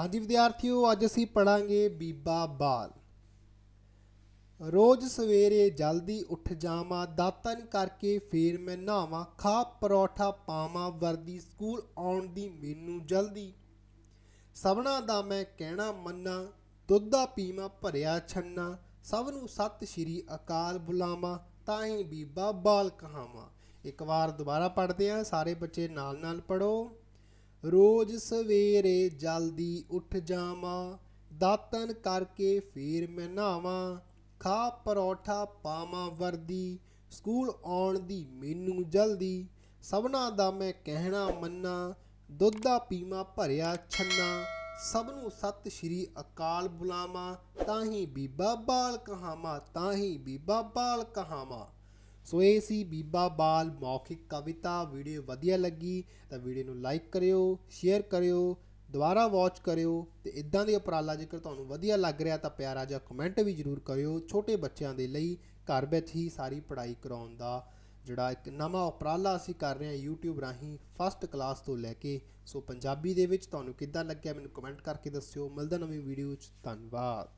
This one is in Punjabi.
ਹਾਂਜੀ ਵਿਦਿਆਰਥੀਓ, ਅੱਜ ਅਸੀਂ ਪੜਾਂਗੇ ਬੀਬਾ ਬਾਲ। ਰੋਜ਼ ਸਵੇਰੇ ਜਲਦੀ ਉੱਠ ਜਾਵਾਂ ਦਾਤਨ ਕਰਕੇ ਫੇਰ ਮੈਂ ਨਹਾਵਾਂ, ਖਾ ਪਰੌਠਾ ਪਾਵਾਂ, ਵਰਦੀ ਸਕੂਲ ਆਉਣ ਦੀ ਮੈਨੂੰ ਜਲਦੀ। ਸਭਨਾ ਦਾ ਮੈਂ ਕਹਿਣਾ ਮੰਨਾਂ, ਦੁੱਧਾ ਪੀਵਾਂ, ਭਰਿਆ ਛੰਨਾ, ਸਭ ਨੂੰ ਸਤਿ ਸ਼੍ਰੀ ਅਕਾਲ ਬੁਲਾਵਾਂ, ਤਾਂ ਹੀ ਬੀਬਾ ਬਾਲ ਕਹਾਵਾਂ। ਇੱਕ ਵਾਰ ਦੁਬਾਰਾ ਪੜ੍ਹਦੇ ਹਾਂ, ਸਾਰੇ ਬੱਚੇ ਨਾਲ ਨਾਲ ਪੜੋ ਰੋਜ਼ ਸਵੇਰੇ ਜਲਦੀ ਉੱਠ ਜਾਵਾਂ, ਦਾਤਨ ਕਰਕੇ ਫੇਰ ਮੈਂ ਨਹਾਵਾਂ, ਖਾ ਪਰੌਠਾ ਪਾਵਾਂ ਵਰਦੀ, ਸਕੂਲ ਆਉਣ ਦੀ ਮੈਨੂੰ ਜਲਦੀ, ਸਭਨਾ ਦਾ ਮੈਂ ਕਹਿਣਾ ਮੰਨਾਂ, ਦੁੱਧਾ ਪੀਵਾਂ ਭਰਿਆ ਛੰਨਾ ਸਭ ਨੂੰ ਸਤਿ ਸ਼੍ਰੀ ਅਕਾਲ ਬੁਲਾਵਾਂ ਤਾਂ ਹੀ ਬੀਬਾ ਬਾਲ ਕਹਾਵਾਂ ਤਾਂ ਹੀ ਬੀਬਾ ਬਾਲ ਕਹਾਵਾਂ। ਸੋ ਇਹ ਸੀ ਬੀਬਾ ਬਾਲ ਮੌਖਿਕ ਕਵਿਤਾ। ਵੀਡੀਓ ਵਧੀਆ ਲੱਗੀ ਤਾਂ ਵੀਡੀਓ ਨੂੰ ਲਾਈਕ ਕਰਿਓ, ਸ਼ੇਅਰ ਕਰਿਓ, ਦੁਬਾਰਾ ਵਾਚ ਕਰਿਓ ਤੇ ਇਦਾਂ ਦੇ ਉਪਰਾਲਾ ਜੇਕਰ ਤੁਹਾਨੂੰ ਵਧੀਆ ਲੱਗ ਰਿਹਾ ਤਾਂ ਪਿਆਰਾ ਜਿਹਾ ਕਮੈਂਟ ਵੀ ਜਰੂਰ ਕਰਿਓ। ਛੋਟੇ ਬੱਚਿਆਂ ਦੇ ਲਈ ਘਰ ਵਿੱਚ ਹੀ ਸਾਰੀ ਪੜ੍ਹਾਈ ਕਰਾਉਣ ਦਾ ਜਿਹੜਾ ਇੱਕ ਨਵਾਂ ਉਪਰਾਲਾ ਅਸੀਂ ਕਰ ਰਹੇ ਹਾਂ YouTube ਰਾਹੀਂ ਫਸਟ ਕਲਾਸ ਤੋਂ ਲੈ ਕੇ। ਸੋ ਪੰਜਾਬੀ ਦੇ ਵਿੱਚ ਤੁਹਾਨੂੰ ਕਿੱਦਾਂ ਲੱਗਿਆ ਮੈਨੂੰ ਕਮੈਂਟ ਕਰਕੇ ਦੱਸਿਓ। ਮਿਲਦਾ ਨਵੀਂ ਵੀਡੀਓ 'ਚ। ਧੰਨਵਾਦ।